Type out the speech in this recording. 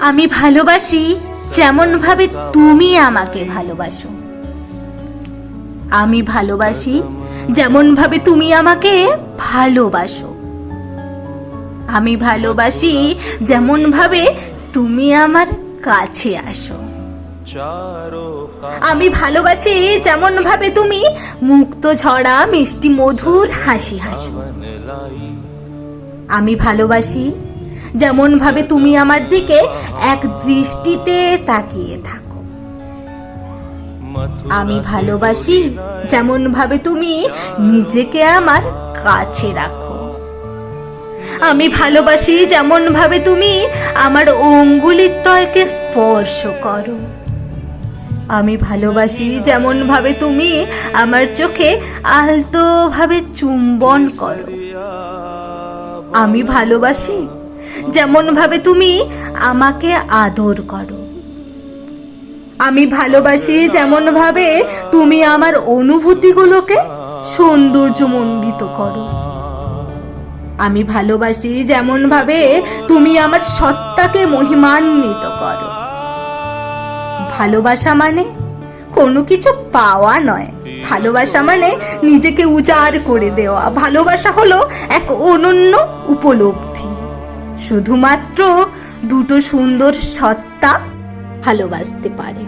আমি ভালোবাসি যেমন ভাবে তুমি আমাকে ভালোবাসো। আমি ভালোবাসি যেমন ভাবে তুমি আমাকে ভালোবাসো। আমি ভালোবাসি যেমন ভাবে তুমি আমার কাছে আসো। আমি ভালোবাসি যেমন ভাবে তুমি মুক্ত ঝরা মিষ্টি মধুর হাসি হাসো। আমি ভালোবাসি যেমন ভাবে তুমি আমার দিকে এক দৃষ্টিতে তাকিয়ে থাকো। আমি ভালোবাসি যেমন ভাবে তুমি নিজেকে আমার কাছে রাখো। আমি ভালোবাসি যেমন ভাবে তুমি আমার অঙ্গুলির তয়কে স্পর্শ করো। আমি ভালোবাসি যেমন ভাবে তুমি আমার চোখে আলতো ভাবে চুম্বন করো। আমি ভালোবাসি যেমন ভাবে তুমি আমাকে আদর করো। আমি ভালোবাসি যেমন ভাবে তুমি আমার অনুভূতিগুলোকে সৌন্দর্যমণ্ডিত করো। আমি ভালোবাসি যেমন ভাবে তুমি আমার সত্তাকে মহিমান্বিত করো। ভালোবাসা মানে কোনো কিছু পাওয়া নয়। ভালোবাসা মানে নিজেকে উজাড় করে দেওয়া। ভালোবাসা হলো এক অনন্য উপলব্ধি। শুধুমাত্র দুটো সুন্দর সত্তা ভালোবাসতে পারে।